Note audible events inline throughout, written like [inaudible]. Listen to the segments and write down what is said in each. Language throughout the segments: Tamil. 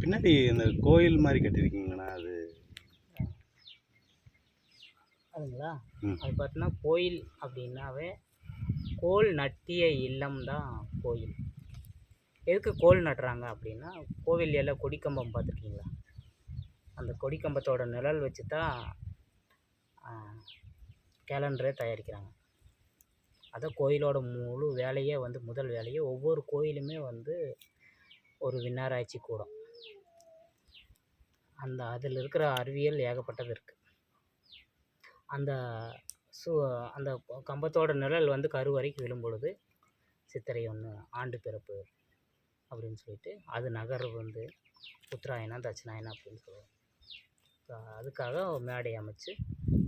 பின்னாடி இந்த கோயில் மாதிரி கட்டியிருக்கீங்கண்ணா அது? அதுங்களா. அது பார்த்தீங்கன்னா கோயில் அப்படின்னாவே கோல் நட்டிய இல்லம் தான் கோயில். எதுக்கு கோல் நட்டுறாங்க அப்படின்னா கோவில் எல்லாம் கொடிக்கம்பம் பார்த்துருக்கீங்களா அந்த கொடிக்கம்பத்தோட நிழல் வச்சு தான் கேலண்டரே தயாரிக்கிறாங்க. அதான் கோயிலோட முழு வேலையே வந்து முதல் வேலையே ஒவ்வொரு கோயிலுமே வந்து ஒரு விண்ணாராய்ச்சி கூடம். அந்த அதில் இருக்கிற அறிவியல் ஏகப்பட்டது இருக்குது அந்த சு அந்த கம்பத்தோட நிழல் வந்து கருவறைக்கு விழும் பொழுது சித்திரை ஒன்று ஆண்டு பிறப்பு அப்படின்னு சொல்லிட்டு அது நகர் வந்து உத்தராயணம் தட்சிணாயனம் அப்படின்னு சொல்லுவோம் அதுக்காக மேடை அமைச்சு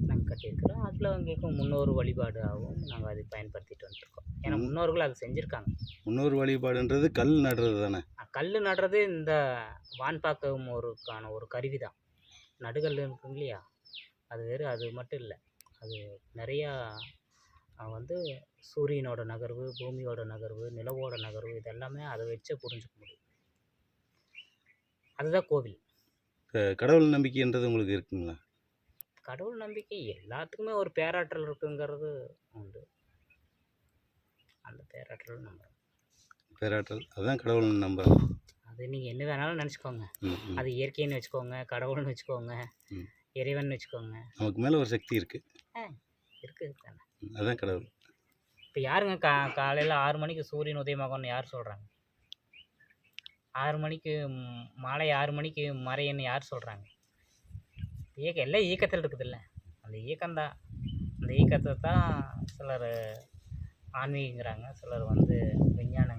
நாங்கள் கட்டியிருக்கிறோம். அதில் எங்களுக்கு முன்னோர் வழிபாடு ஆகும் நாங்கள் அதை பயன்படுத்திட்டு வந்துருக்கோம். ஏன்னா. முன்னோர்கள் அதை செஞ்சுருக்காங்க. முன்னோர் வழிபாடுன்றது கல் நடுறது தானே கல் நடுறது இந்த வான்பாக்கம் ஒருக்கான ஒரு கருவி தான் நடுகல் இருக்குங்க இல்லையா? அது வேறு அது மட்டும் இல்லை. அது நிறையா வந்து சூரியனோட நகர்வு பூமியோட நகர்வு நிலவோட நகர்வு இதெல்லாமே அதை வச்சே புரிஞ்சுக்க முடியும். அதுதான் கோவில். கடவுள் நம்பிக்கைன்றது உங்களுக்கு இருக்குங்களா? கடவுள் நம்பிக்கை எல்லாத்துக்குமே ஒரு பேராற்றல் இருக்குங்கிறது உண்டு. அந்த பேராற்றல் நம்ம பேராற்றல். அதுதான் கடவுள் நம்புறோம் அது நீங்கள் என்ன வேணாலும் நினச்சிக்கோங்க. அது இயற்கைன்னு வச்சுக்கோங்க கடவுள்னு வச்சுக்கோங்க. இறைவன் வச்சுக்கோங்க. நமக்கு மேலே ஒரு சக்தி இருக்குது இருக்குது தானே. அதுதான் கடவுள். இப்போ யாருங்க கா காலையில் ஆறு மணிக்கு சூரியன் உதயமாகும்னு யார் சொல்கிறாங்க ஆறு மணிக்கு மாலை ஆறு மணிக்கு மறையன்னு யார் சொல்கிறாங்க இயக்க எல்லாம் இயக்கத்தில் இருக்குதுல்ல. அந்த இயக்கம்தான் அந்த இயக்கத்தை தான் சிலர் ஆன்மீகங்கிறாங்க. சிலர் வந்து வந்து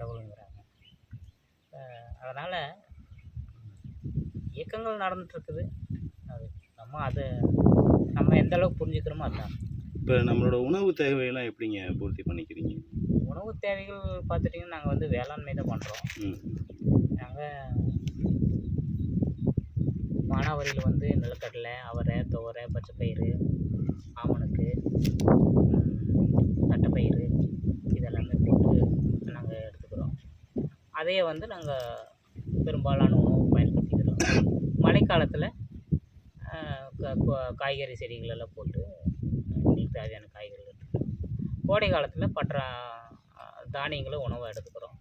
கடவுளுங்கிறாங்க. அதனால் இயக்கங்கள் நடந்துட்டுருக்குது. அது நம்ம அதை நம்ம எந்த அளவுக்கு புரிஞ்சுக்கிறோமோ அதுதான். இப்போ நம்மளோட உணவு தேவையெல்லாம் எப்படிங்க பூர்த்தி பண்ணிக்கிறீங்க? உணவு தேவைகள் பார்த்துட்டிங்கன்னா நாங்கள் வந்து வேளாண்மை தான் பண்ணுறோம் நாங்கள் மானாவாரியில் வந்து நிலக்கடலை அவரை துவரை பச்சைப்பயிறு ஆமணக்கு தட்டைப்பயிறு இதெல்லாமே போட்டு நாங்கள் எடுத்துக்கிறோம் அதையே வந்து நாங்கள் பெரும்பாலான உணவு பயன்படுத்திக்கிறோம் மழைக்காலத்தில் காய்கறி செடிகள் எல்லாம் போட்டு எங்களுக்கு தேவையான காய்கறிகள் எடுத்துக்கிறோம் கோடை காலத்தில் பற்ற தானியங்களை உணவாக எடுத்துக்கிறோம்.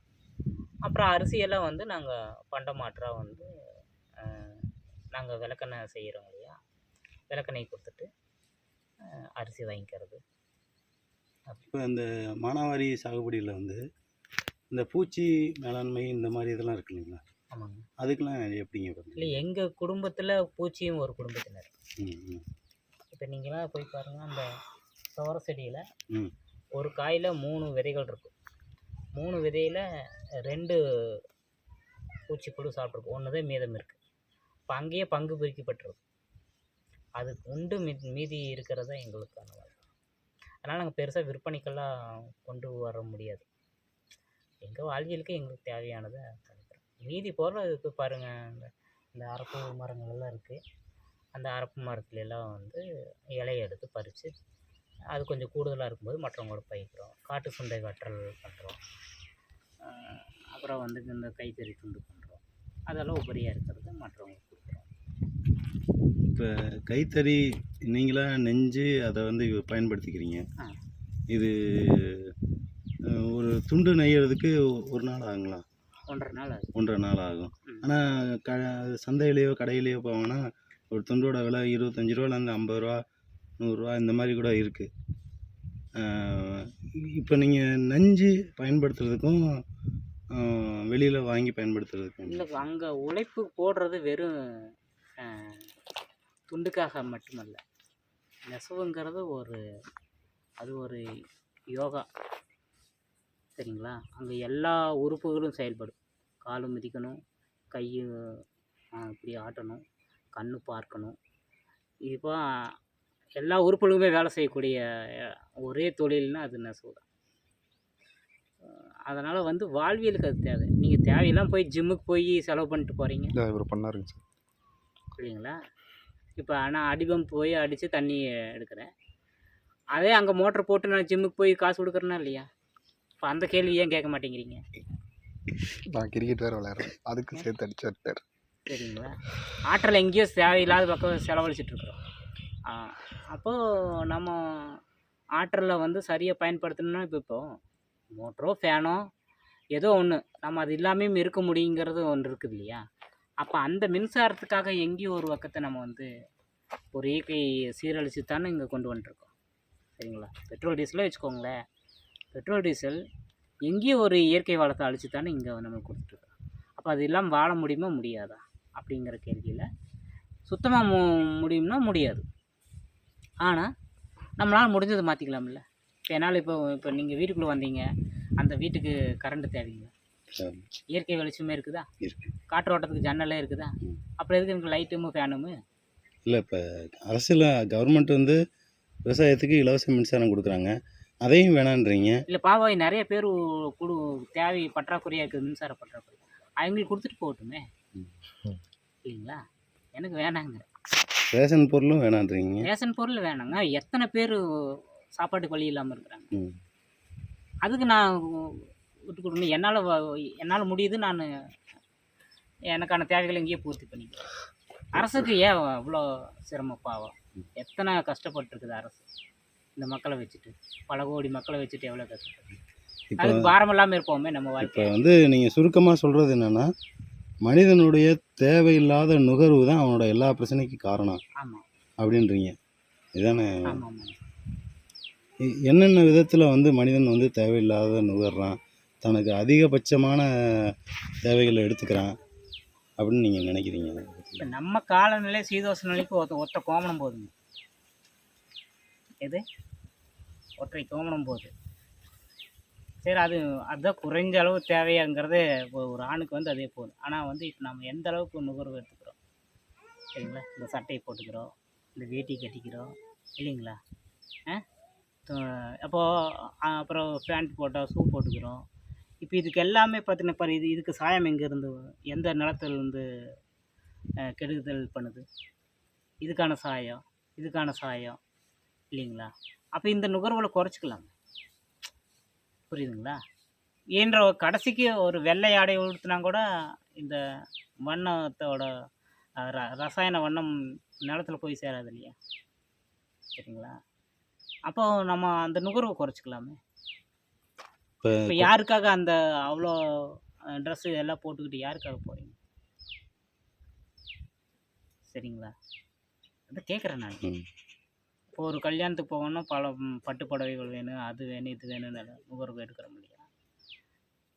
அப்புறம் அரிசியெல்லாம் வந்து நாங்கள் பண்டமாற்றாக வந்து நாங்கள் விளக்கெண்ணெய் செய்கிறோம் இல்லையா? விளக்கெண்ணெய் கொடுத்துட்டு அரிசி வாங்கிக்கிறது. இப்போ இந்த மானாவாரி சாகுபடியில் வந்து இந்த பூச்சி மேலாண்மை இந்த மாதிரி இதெல்லாம் இருக்கு இல்லைங்களா? ஆமாங்க. அதுக்கெல்லாம் எப்படிங்க இல்லை எங்கள் குடும்பத்தில் பூச்சியும் ஒரு குடும்பத்தினர். ம் இப்போ நீங்களாம் போய் பாருங்கள் அந்த துவர செடியில் ம். ஒரு காயில் மூணு விதைகள் இருக்கும். மூணு விதையில் ரெண்டு பூச்சிப்புழு சாப்பிட்ருக்கு ஒன்று தான் மீதம் இருக்குது இப்போ அங்கேயே பங்கு பிரிக்கப்பட்டிருக்கு அது உண்டு மீ மீதி இருக்கிறது எங்களுக்கான அதனால் நாங்கள் பெருசாக விற்பனைக்கெல்லாம் கொண்டு வர முடியாது. எங்கள் வாழ்வியலுக்கு எங்களுக்கு தேவையானதை பண்ணிக்கிறோம் மீதி போகிற பாருங்கள் இந்த இந்த அரப்பு மரங்கள் எல்லாம் இருக்குது அந்த அரப்பு மரத்துல எல்லாம் வந்து இலையை எடுத்து பறித்து அது கொஞ்சம் கூடுதலாக இருக்கும்போது மற்றவங்களோட பயிக்கிறோம். காட்டு சுண்டை வற்றல் பண்ணுறோம் அப்புறம் வந்து இந்த கைத்தறி துண்டு பண்ணுறோம் அதெல்லாம் உபரியாக இருக்கிறது மற்றவங்களுக்கு கொடுக்குறோம். இப்போ கைத்தறி நீங்களாக நெஞ்சு அதை வந்து பயன்படுத்திக்கிறீங்க. இது ஒரு துண்டு நெய்யறதுக்கு ஒரு நாள் ஆகுங்களா? ஒன்றரை நாள் ஆகுது. ஒன்றரை நாள் ஆகும். ஆனால் க சந்தையிலையோ கடையிலையோ போவாங்கன்னா ஒரு துண்டோட விலை இருபத்தஞ்சி ரூபாலேருந்து ஐம்பது ரூபா நூறுரூவா இந்த மாதிரி கூட இருக்குது இப்போ நீங்கள் நஞ்சு பயன்படுத்துறதுக்கும் வெளியில் வாங்கி பயன்படுத்துறதுக்கும் இல்லை அங்கே உழைப்பு போடுறது வெறும் துண்டுக்காக மட்டுமல்ல. நெசவுங்கிறது ஒரு அது ஒரு யோகா. சரிங்களா அங்கே எல்லா உறுப்புகளும் செயல்படும். காலும் மிதிக்கணும் கை இப்படி ஆட்டணும் கண்ணு பார்க்கணும். இப்போ எல்லா உறுப்புகளுமே வேலை செய்யக்கூடிய ஒரே தொழில்னா அது நெசவு தான். அதனால் வந்து வாழ்வியலுக்கு அது தேவை. நீங்கள் தேவையெல்லாம் போய் ஜிம்முக்கு போய் செலவு பண்ணிட்டு போகிறீங்க இவர் பண்ணாருங்க சார். இல்லைங்களா இப்போ நான் அடிபம் போய் அடித்து தண்ணி எடுக்கிறேன். அதே அங்கே மோட்டர் போட்டு நான் ஜிம்முக்கு போய் காசு கொடுக்குறேன்னா இல்லையா? இப்போ அந்த கேள்வி ஏன் கேட்க மாட்டேங்கிறீங்க? நான் கிரிக்கெட் வேறு விளையாடுறேன். அதுக்கு சேர்த்து அடிச்சு விட்டார் சரிங்களா? ஆற்றல் எங்கேயோ தேவையில்லாத பக்கம் ஆ, அப்போது நம்ம ஆற்றலை வந்து சரியாக பயன்படுத்தணும்னா இப்போ இப்போ மோட்டரோ ஃபேனோ ஏதோ ஒன்று நம்ம அது இல்லாமையும் இருக்க முடியுங்கிறது ஒன்று இருக்குது இல்லையா? அப்போ அந்த மின்சாரத்துக்காக எங்கேயோ ஒரு பக்கத்தை நம்ம வந்து ஒரு இயற்கை சீரழிச்சு தானே இங்கே கொண்டு வந்துட்டுருக்கோம் சரிங்களா? பெட்ரோல் டீசலே வச்சுக்கோங்களேன். பெட்ரோல் டீசல் எங்கேயோ ஒரு இயற்கை வளத்தை அழிச்சு தானே இங்கே நம்ம கொடுத்துட்ருக்கோம் அப்போ அது இல்லாமல் வாழ முடியுமா முடியாதா? அப்படிங்கிற கேள்வியில் சுத்தமாக மு முடியும்னா முடியாது. ஆனால் நம்மளால் முடிஞ்சதை மாற்றிக்கலாம்ல இப்போ என்னால் இப்போ இப்போ நீங்கள் வீட்டுக்குள்ளே வந்தீங்க. அந்த வீட்டுக்கு கரண்ட்டு தேவைங்களா இயற்கை வெளிச்சமே இருக்குதா? இருக்கு. காற்றோட்டத்துக்கு ஜன்னலே இருக்குதா. அப்புறம் எதுக்கு எனக்கு லைட்டும் ஃபேனும்? இல்லை இப்போ அரசியல் கவர்மெண்ட் வந்து விவசாயத்துக்கு இலவச மின்சாரம் கொடுக்குறாங்க. அதையும் வேணான்றீங்க. இல்லை பாவாய் நிறைய பேர் குடு தேவை பற்றாக்குறையாக இருக்குது மின்சார பற்றாக்குறை. அவங்களுக்கு கொடுத்துட்டு போகட்டுமே. இல்லைங்களா? எனக்கு வேணாங்க. ரேஷன் பொருளும் வேணான்றீங்க. ரேஷன் பொருள் வேணாங்க. எத்தனை பேர் சாப்பாட்டுக்கு வழி இல்லாமல் இருக்கிறாங்க? அதுக்கு நான் விட்டு கொடுக்கணும். என்னால் என்னால் முடியுது நான் எனக்கான தேவைகளை இங்கேயே பூர்த்தி பண்ணிக்கிறேன். அரசுக்கு ஏன் அவ்வளோ சிரமம் பாவம்? எத்தனை கஷ்டப்பட்டுருக்குது அரசு? இந்த மக்களை வச்சுட்டு பல கோடி மக்களை வச்சுட்டு எவ்வளோ கஷ்டப்பட்டு இப்போ அதுக்கு பாரம் இல்லாமல் இருப்போமே நம்ம இப்போ வாழ்க்கை வந்து நீங்கள் சுருக்கமாக சொல்கிறது என்னென்னா மனிதனுடைய தேவையில்லாத நுகர்வு தான் அவனோட எல்லா பிரச்சனைக்கும் காரணம் ஆமாம் அப்படின்றீங்க. இதானே? என்னென்ன விதத்தில் வந்து மனிதன் வந்து தேவையில்லாத நுகர்றான் தனக்கு அதிகபட்சமான தேவைகளை எடுத்துக்கிறான் அப்படின்னு நீங்கள் நினைக்கிறீங்க? இப்போ நம்ம காலநிலை சீதோஷ நிலைக்கு ஒத்த ஒத்த கோமணம் போதுங்க. எது? ஒற்றை தோமனம் போகுது. சரி அது அதுதான் குறைஞ்ச அளவு தேவையாங்கிறது இப்போ ஒரு ஆணுக்கு வந்து அதே போதும். ஆனால் வந்து இப்போ நம்ம எந்த அளவுக்கு நுகர்வு எடுத்துக்கிறோம்? சரிங்களா? இந்த சட்டையை போட்டுக்கிறோம். இந்த வேட்டி கட்டிக்கிறோம். இல்லைங்களா? ஆ? அப்போது அப்புறம் பேண்ட் போட்டால் ஷூ போட்டுக்கிறோம். இப்போ இதுக்கு எல்லாமே பார்த்தீங்கன்னா பாரு இது இதுக்கு சாயம் எங்கேருந்து எந்த நிலத்துல வந்து கெடுதல் பண்ணுது? இதுக்கான சாயம் இதுக்கான சாயம் இல்லைங்களா? அப்போ இந்த நுகர்வுகளை குறைச்சிக்கலாம். புரியுதுங்களா? என்ற கடைசிக்கு ஒரு வெள்ளை ஆடை உடுத்தினா கூட இந்த வண்ணத்தோட ர ரசாயன வண்ணம் நிலத்துல போய் சேராது இல்லையா? சரிங்களா? அப்போ நம்ம அந்த நுகர்வை குறைச்சிக்கலாமே. இப்போ யாருக்காக அந்த அவ்வளோ ட்ரெஸ்ஸு எல்லாம் போட்டுக்கிட்டு யாருக்காக போகிறீங்க சரிங்களா? அதை கேட்குறேன் நான். இப்போ ஒரு கல்யாணத்துக்கு போகணும்னா பல பட்டு புடவைகள் வேணும் அது வேணும் இது வேணும்னு நுகர்வு எடுக்கிறோம் இல்லையா?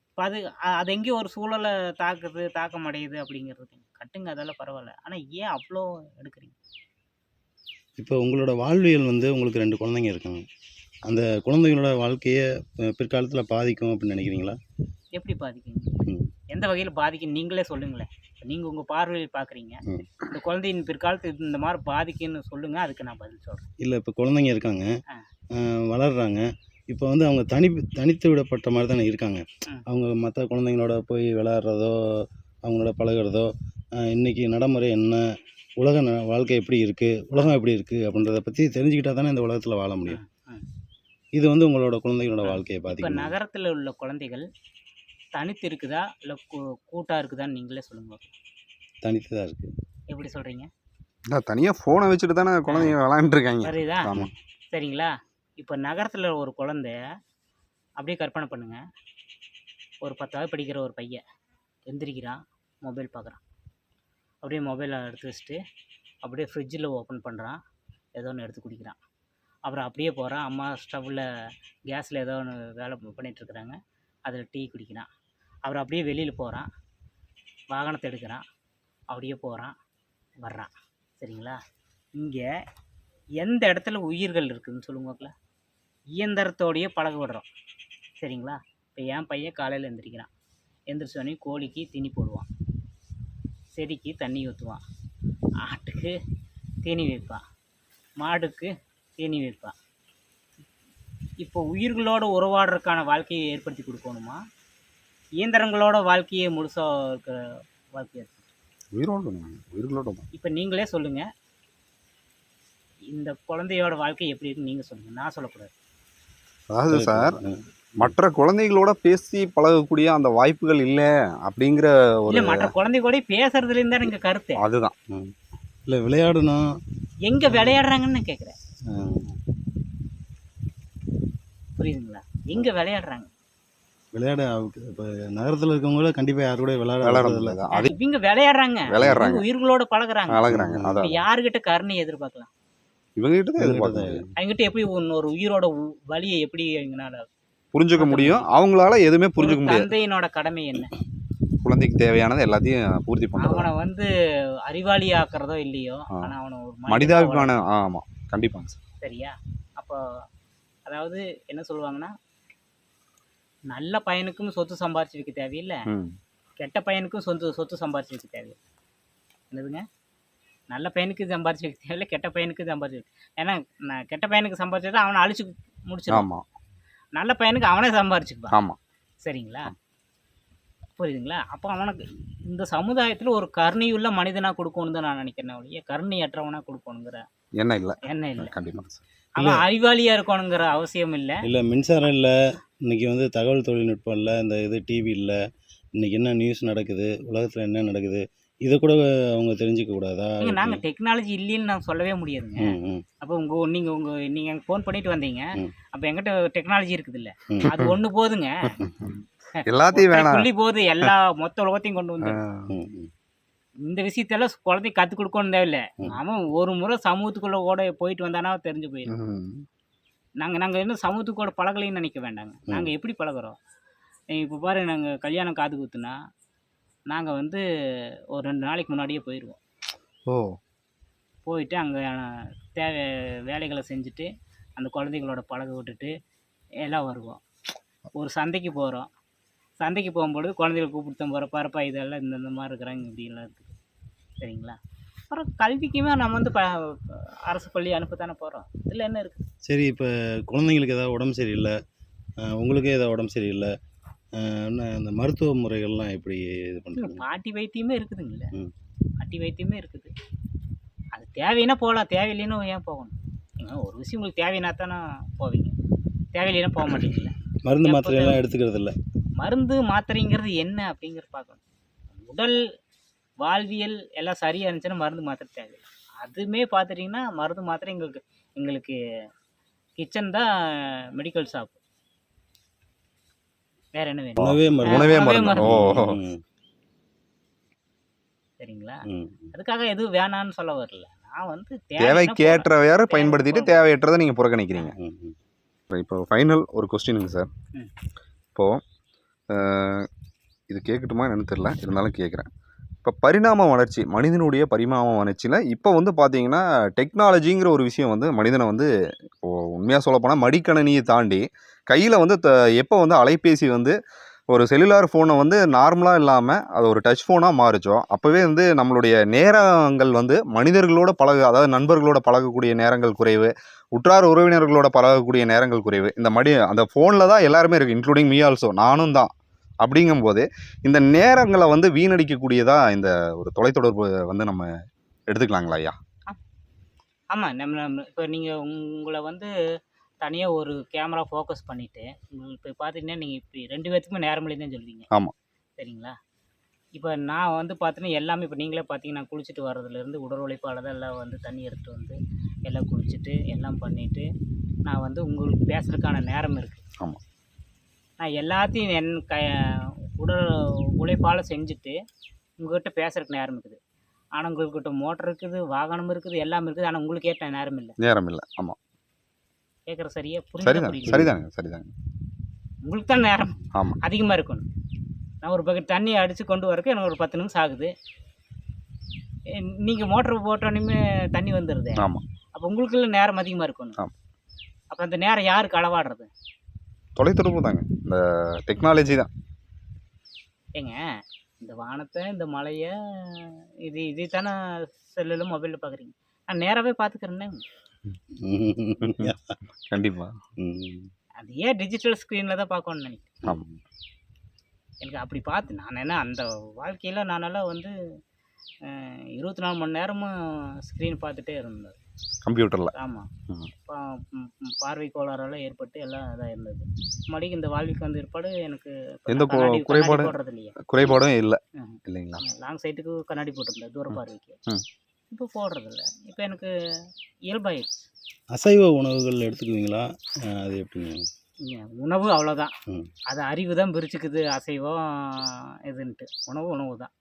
இப்போ அது அது எங்கேயோ ஒரு சூழலை தாக்குது தாக்கம் அடையுது அப்படிங்கிறது கட்டுங்க அதெல்லாம் பரவாயில்ல. ஆனால் ஏன் அவ்வளோ எடுக்கிறீங்க? இப்போ உங்களோட வாழ்வியல் வந்து உங்களுக்கு ரெண்டு குழந்தைங்க இருக்காங்க. அந்த குழந்தைங்களோட வாழ்க்கையை பிற்காலத்தில் பாதிக்கும் அப்படின்னு நினைக்கிறீங்களா? எப்படி பாதிக்குங்க? எந்த வகையில் பாதிக்கும் நீங்களே சொல்லுங்களேன். நீங்கள் உங்கள் பார்வையில் பார்க்குறீங்க. இந்த குழந்தையின் பிற்காலத்து இந்த மாதிரி பாதிக்குன்னு சொல்லுங்கள் அதுக்கு நான் பதில் சொல்கிறேன் இல்லை இப்போ குழந்தைங்க இருக்காங்க. வளர்றாங்க. இப்போ வந்து அவங்க தனி தனித்து விடப்பட்ட மாதிரி தானே இருக்காங்க. அவங்க மற்ற குழந்தைங்களோட போய் விளையாடுறதோ அவங்களோட பழகுறதோ அஹ் இன்னைக்கு நடைமுறை என்ன? உலக வாழ்க்கை எப்படி இருக்குது உலகம் எப்படி இருக்குது அப்படின்றத பற்றி தெரிஞ்சுக்கிட்டா தானே இந்த உலகத்தில் வாழ முடியும். இது வந்து உங்களோட குழந்தைகளோட வாழ்க்கையை பாதிக்கும். நகரத்தில் உள்ள குழந்தைகள் தனித்து இருக்குதா? இல்லை கூ கூட்டாக இருக்குதான்னு நீங்களே சொல்லுங்க. தனித்து தான் இருக்குது எப்படி சொல்கிறீங்க இல்லை தனியாக ஃபோனை வச்சுட்டு தானே குழந்தைங்க விளாண்டுருக்காங்க சரிதா? ஆமாம் சரிங்களா? இப்போ நகரத்தில் ஒரு குழந்தை அப்படியே கற்பனை பண்ணுங்க. ஒரு பத்தாவது படிக்கிற ஒரு பையன் எந்திரிக்கிறான் மொபைல் பார்க்குறான். அப்படியே மொபைலை எடுத்து வச்சுட்டு அப்படியே ஃப்ரிட்ஜில் ஓப்பன் பண்ணுறான் ஏதோ ஒன்று எடுத்து குடிக்கிறான். அப்புறம் அப்படியே போகிறான் அம்மா ஸ்டவ்வில் கேஸில் ஏதோ ஒன்று வேலை பண்ணிகிட்ருக்குறாங்க அதில் டீ குடிக்கிறான். அவர் அப்படியே வெளியில் போகிறான் வாகனத்தை எடுக்கிறான். அப்படியே போகிறான் வர்றான். சரிங்களா? இங்கே எந்த இடத்துல உயிர்கள் இருக்குதுன்னு சொல்லுங்க பார்க்கலாம் இயந்திரத்தோடையே பழக விடுறோம் சரிங்களா? இப்போ என் பையன் காலையில் எழுந்திரிக்கிறான் எந்திரிச்சோடனே கோழிக்கு தீனி போடுவான். செடிக்கு தண்ணி ஊற்றுவான் ஆட்டுக்கு தீனி வைப்பான். மாடுக்கு தீனி வைப்பான். இப்போ உயிர்களோடு உறவாடுறதுக்கான வாழ்க்கையை ஏற்படுத்தி கொடுக்கணுமா? இயந்திரங்களோட வாழ்க்கையை முழுசாக இருக்கிற வாழ்க்கையை உயிரோடு உயிர்களோட இப்போ நீங்களே சொல்லுங்கள் இந்த குழந்தையோட வாழ்க்கை எப்படி இருக்குன்னு நீங்கள் சொல்லுங்கள் நான் சொல்லக்கூடாது. அதாவது சார். மற்ற குழந்தைகளோட பேசி பழகக்கூடிய அந்த வாய்ப்புகள் இல்லை அப்படிங்கிற ஒரு இல்லை மற்ற குழந்தை கூட பேசுறதுலேருந்து தான் எங்கள் கருத்து. அதுதான். இல்லை விளையாடணும். எங்கே விளையாடுறாங்கன்னு கேட்குறேன் புரியுதுங்களா? எங்கே விளையாடுறாங்க? விளையாட இப்போ நகரத்தில் இருக்கவங்கள கண்டிப்பாக யாரு கூட விளையாட விளையாட விளையாட முடியாது. அது இவங்க விளையாடுறாங்க. விளையாடுறாங்க. இவங்க உயிர்களோட பழகுறாங்க. அழகுறாங்க இப்ப அதான். யாருகிட்ட கருணை எதிர்பார்க்கலாம்? இவங்க கிட்ட தான் எதிர்பார்க்க இவங்ககிட்ட முடியும். அவங்ககிட்ட எப்படி ஒரு உயிரோட வலியை எப்படி எங்களால புரிஞ்சுக்க முடியும். அவங்களால எதுவுமே புரிஞ்சுக்க ஒரு முடியாது. தந்தையினோட கடமை என்ன? குழந்தைக்கு தேவையானது எல்லாத்தையும் பூர்த்தி பண்றது அவனை வந்து அறிவாளி ஆக்குறதோ இல்லையோ ஆ. ஆனா அவனை ஒரு மனிதாபிமான ஆமா. கண்டிப்பாங்க. சரியா? அப்போ அதாவது என்ன சொல்லுவாங்கன்னா நல்ல பையனுக்கும் சொத்து சம்பாரிச்சு வைக்க தேவையில்லை. கெட்ட பையனுக்கும் சொத்து சொத்து சம்பாரிச்சு வைக்க தேவையில்லை. என்னதுங்க? நல்ல பையனுக்கு சம்பாரிச்சு வைக்க தேவையில்லை கெட்ட பையனுக்கு சம்பாரிச்சு ஏன்னா நான் கெட்ட பையனுக்கு சம்பாரிச்சதை அவனை அழிச்சு முடிச்சிடும். ஆமா. நல்ல பையனுக்கு அவனே சம்பாரிச்சுக்குவான். ஆமா. சரிங்களா? புரியுதுங்களா? அப்போ அவனுக்கு இந்த சமுதாயத்தில் ஒரு கருணையுள்ள மனிதனாக கொடுக்கணும்னு தான் நான் நினைக்கிறேன் ஒழிய கருணையற்றவனாக கொடுக்கணுங்கிற என்ன இல்ல. எண்ணம் இல்லை. கண்டிப்பாங்க சார். அவன் அறிவாளியாக இருக்கணுங்கிற அவசியம் இல்லை. இல்லை மின்சாரம் இல்லை. இன்னைக்கு வந்து தகவல் தொழில்நுட்பம் இல்லை இந்த இது டிவி இல்லை இன்னைக்கு என்ன நியூஸ் நடக்குது உலகத்தில் என்ன நடக்குது இதை கூட அவங்க தெரிஞ்சுக்க கூடாதா? நாங்கள் டெக்னாலஜி இல்லைன்னு நான் சொல்லவே முடியாதுங்க. அப்போ உங்கள் நீங்கள் உங்கள் நீங்கள் ஃபோன் பண்ணிட்டு வந்தீங்க. அப்போ எங்கிட்ட டெக்னாலஜி இருக்குது இல்லை. அது ஒன்று போதுங்க. [laughs] எல்லாத்தையும் வேணாம். புள்ளி போது எல்லா [laughs] மொத்த உலகத்தையும் கொண்டு வந்து. இந்த விஷயத்தெல்லாம் குழந்தைக்கு கற்றுக் கொடுக்கணும் தேவையில்லை. அவன் ஒரு முறை சமூகத்துக்குள்ளே கூட போயிட்டு வந்தானா தெரிஞ்சு போயிடும். நாங்கள் நாங்கள் இன்னும் சமூகத்துக்கூட பழகலைன்னு நினைக்க வேண்டாங்க. நாங்கள் எப்படி பழகுறோம்? இப்போ பாரு நாங்கள் கல்யாணம் காது குத்துனா நாங்கள் வந்து ஒரு ரெண்டு நாளைக்கு முன்னாடியே போயிடுவோம் ஓ. போயிட்டு அங்கே தேவை வேலைகளை செஞ்சுட்டு அந்த குழந்தைகளோட பழக விட்டுட்டு எல்லாம் வருவோம். ஒரு சந்தைக்கு போகிறோம் சந்தைக்கு போகும்பொழுது குழந்தைகளை கூப்பிட்டு போகிற பரப்பா இதெல்லாம் இந்த இந்த மாதிரி இருக்கிறாங்க இப்படிலாம் இருக்குது. சரிங்களா? அப்புறம் கல்விக்குமே நம்ம வந்து ப அரசு பள்ளி அனுப்பத்தானே போகிறோம் இதில் என்ன இருக்குது சரி இப்போ குழந்தைங்களுக்கு ஏதாவது உடம்பு சரியில்லை உங்களுக்கே ஏதாவது உடம்பு சரியில்லை இந்த மருத்துவ முறைகள்லாம் எப்படி இது பண்ணுறது பாட்டி வைத்தியமே இருக்குதுங்கள. பாட்டி வைத்தியமே இருக்குது. அது தேவைன்னா போகலாம் தேவையில்லைன்னு ஏன் போகணும்? ஒரு விஷயம் உங்களுக்கு தேவைன்னா தானே போவீங்க. தேவையில்லைன்னா போக மாட்டீங்கல்ல. மருந்து மாத்திரையெல்லாம் எடுத்துக்கிறது இல்லை மருந்து மாத்திரைங்கிறது என்ன அப்படிங்கிறது பார்க்கணும். உடல் வாழ்வியல் எல்லாம் சரியாக இருந்துச்சுன்னா மருந்து மாத்திரை தேவை அதுவுமே பார்த்துட்டிங்கன்னா மருந்து மாத்திரை எங்களுக்கு எங்களுக்கு கிச்சன் தான் மெடிக்கல் ஷாப் வேற என்ன வேணும்? உணவே மருந்து. சரிங்களா. அதுக்காக எதுவும் வேணான்னு சொல்ல வரல. நான் வந்து தேவைக்கேற்ற வேற பயன்படுத்திட்டு தேவையற்றதை நீங்க புறக்கணிக்கிறீங்க. இப்போ ஃபைனல் ஒரு கொஸ்டினுங்க சார். இப்போது இது கேட்கட்டுமா என்னன்னு தெரில இருந்தாலும் கேட்குறேன். இப்போ பரிணாம வளர்ச்சி மனிதனுடைய பரிணாம வளர்ச்சியில் இப்போ வந்து பார்த்தீங்கன்னா டெக்னாலஜிங்கிற ஒரு விஷயம் வந்து மனிதனை வந்து இப்போது உண்மையாக சொல்லப்போனால் மடிக்கணினியை தாண்டி கையில் வந்து த எப்போ வந்து அலைபேசி வந்து ஒரு செல்லுலார் ஃபோனை வந்து நார்மலாக இல்லாமல் அது ஒரு டச் ஃபோனாக மாறுச்சோம் அப்போவே வந்து நம்மளுடைய நேரங்கள் வந்து மனிதர்களோட பழக அதாவது நண்பர்களோட பழகக்கூடிய நேரங்கள் குறைவு உற்றார் உறவினர்களோட பழகக்கூடிய நேரங்கள் குறைவு. இந்த மடி அந்த ஃபோனில் தான் எல்லாருமே இருக்குது இன்க்ளூடிங் மீ ஆல்சோ நானும் தான். அப்படிங்கும்போது இந்த நேரங்களை வந்து வீணடிக்கக்கூடியதா இந்த ஒரு தொலைத்தொடர்பு வந்து நம்ம எடுத்துக்கலாங்களா ஐயா ஆமாம் நம்ம நம்ம இப்போ நீங்கள் உங்களை வந்து தனியாக ஒரு கேமரா ஃபோக்கஸ் பண்ணிவிட்டு உங்களுக்கு இப்போ பார்த்தீங்கன்னா நீங்கள் இப்படி ரெண்டு பேர்த்துக்குமே நேரமொழி தான் சொல்லுவீங்க ஆமா. சரிங்களா இப்போ நான் வந்து பார்த்தீங்கன்னா எல்லாமே இப்போ நீங்களே பார்த்தீங்கன்னா குளிச்சுட்டு வர்றதுலேருந்து உடல் தான் எல்லாம் வந்து தண்ணி எடுத்துகிட்டு வந்து எல்லாம் குளிச்சுட்டு எல்லாம் பண்ணிவிட்டு நான் வந்து உங்களுக்கு பேசுறதுக்கான நேரம் இருக்குது ஆமா. நான் எல்லாத்தையும் என் க உடல் உழைப்பால் செஞ்சுட்டு உங்கள்கிட்ட பேசுறதுக்கு நேரம் இருக்குது. ஆனால் உங்கள்கிட்ட மோட்டர் இருக்குது வாகனம் இருக்குது எல்லாம் இருக்குது. ஆனால் உங்களுக்கு ஏற்ற நேரம் இல்லை. நேரம் இல்லை. ஆமாம் கேட்குற சரியா? புரியுதா. சரிதாங்க சரிதாங்க. உங்களுக்கு தான் நேரம். ஆமா. அதிகமாக இருக்கணும். நான் ஒரு பக்கெட் தண்ணி அடித்து கொண்டு வரக்கு எனக்கு ஒரு பத்து நிமிஷம் ஆகுது. நீங்கள் மோட்டர் போட்டோன்னே தண்ணி வந்துடுது ஆமாம் அப்போ உங்களுக்குள்ள நேரம் அதிகமாக இருக்கணும். அப்போ அந்த நேரம் யாருக்கு அளவாடுறது? தொலைத்தொடர்பு தாங்க இந்த டெக்னாலஜி தான். ஏங்க இந்த வானத்தை இந்த மலையை இது இது தானே செல்லில் மொபைலில் பார்க்குறீங்க நான் நேராகவே பார்த்துக்கிறேன்னே [laughs] கண்டிப்பாக. அது ஏன் டிஜிட்டல் ஸ்க்ரீனில் தான் பார்க்கணும்னு நினைக்கிறேன். எனக்கு அப்படி பார்த்து நான் என்ன அந்த வாழ்க்கையில் நானெல்லாம் வந்து இருபத்தி நாலு மணி நேரமும் ஸ்க்ரீன் பார்த்துட்டே இருந்தேன். கம்ப்யூட்டரில். ஆமாம். பார்வை கோளாறால் ஏற்பட்டு எல்லாம் இதாக இருந்தது மறுபடியும் இந்த வாழ்விக்கு வந்த ஏற்பாடு எனக்கு எந்த நான் கு- கண்ணாடி- குறைபாடு? கண்ணாடி போடுறது இல்லையா குறைபாடும் இல்லை. இல்லைங்களா? லாங் சைட்டுக்கு கண்ணாடி போட்டிருந்தேன் தூர. பார்வைக்கு. இப்போ போடுறதில்ல. இப்போ எனக்கு இயல்பாயிடுச்சு. அசைவ உணவுகள் எடுத்துக்குவீங்களா? அது எப்படிங்க? உணவு அவ்வளோதான். அது அறிவு தான் பிரிச்சுக்குது அசைவம் இதுன்ட்டு. உணவு உணவு தான்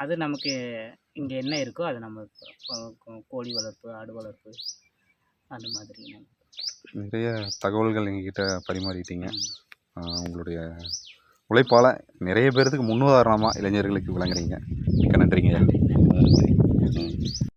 அது நமக்கு இங்கே என்ன இருக்கோ அது நம்ம கோழி வளர்ப்பு ஆடு வளர்ப்பு அந்த மாதிரி நிறைய தகவல்கள் எங்ககிட்ட பரிமாறிட்டீங்க. உங்களுடைய உழைப்பால் நிறைய பேர்த்துக்கு முன்னுதாரணமாக இளைஞர்களுக்கு விளங்குறீங்க. மிக்க நன்றிங்க